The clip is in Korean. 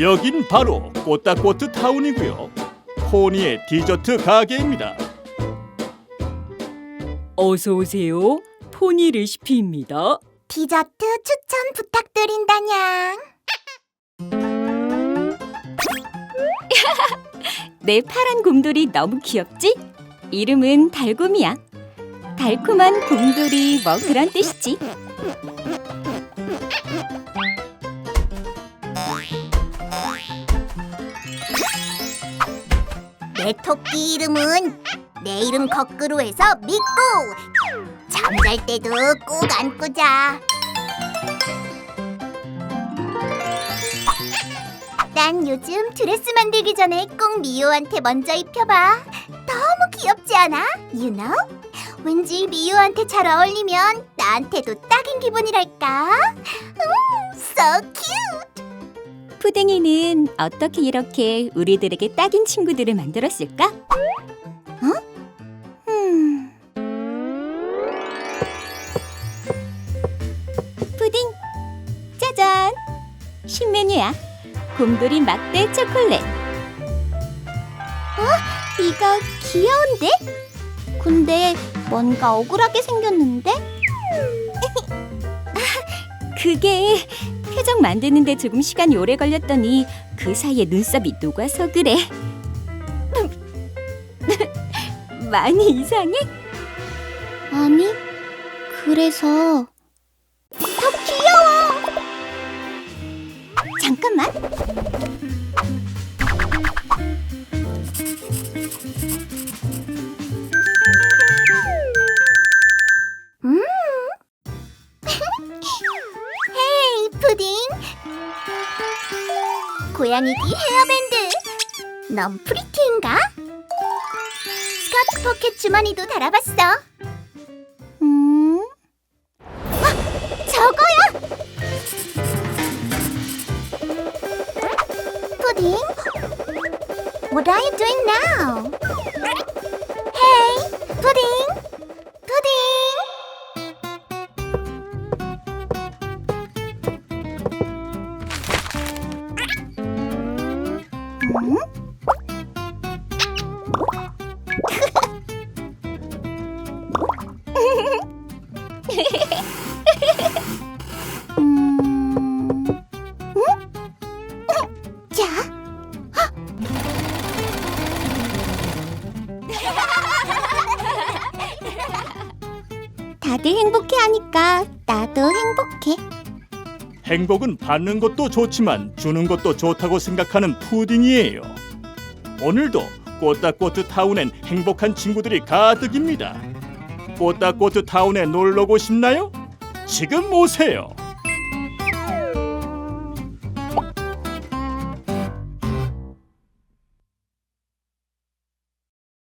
여긴 바로 꼬따꼬트 타운이고요. 포니의 디저트 가게입니다. 어서 오세요. 포니 레시피입니다. 디저트 추천 부탁드린다냥. 내 파란 곰돌이 너무 귀엽지? 이름은 달곰이야. 달콤한 곰돌이 뭐 그런 뜻이지. 내 토끼 이름은 내 이름 거꾸로 해서 미꾸. 잠잘 때도 꼭 안고 자. 난 요즘 드레스 만들기 전에 꼭 미호한테 먼저 입혀봐. 너무 귀엽지 않아? You know? 왠지 미호한테 잘 어울리면 나한테도 딱인 기분이랄까? 푸딩이는 어떻게 이렇게 우리들에게 딱인 친구들을 만들었을까? 어? 음. 푸딩, 짜잔! 신메뉴야. 곰돌이 막대 초콜릿. 이거 귀여운데? 근데 뭔가 억울하게 생겼는데? 그게 표정 만드는데 조금 시간이 오래 걸렸더니 그 사이에 눈썹이 녹아서 그래. 많이 이상해? 아니, 그래서 더 귀여워. 잠깐만. 음. 푸딩. 고양이기 헤어밴드. 넌 프리티인가? 스카트 포켓 주머니도 달아봤어. 음. 아, 저거야. 푸딩. What are you doing now? 다들 행복해하니까 나도 행복해. 행복은 받는 것도 좋지만 주는 것도 좋다고 생각하는 푸딩이에요. 오늘도 꼬따꼬트 타운엔 행복한 친구들이 가득입니다. 꼬따꼬트 타운에 놀러 오고 싶나요? 지금 오세요.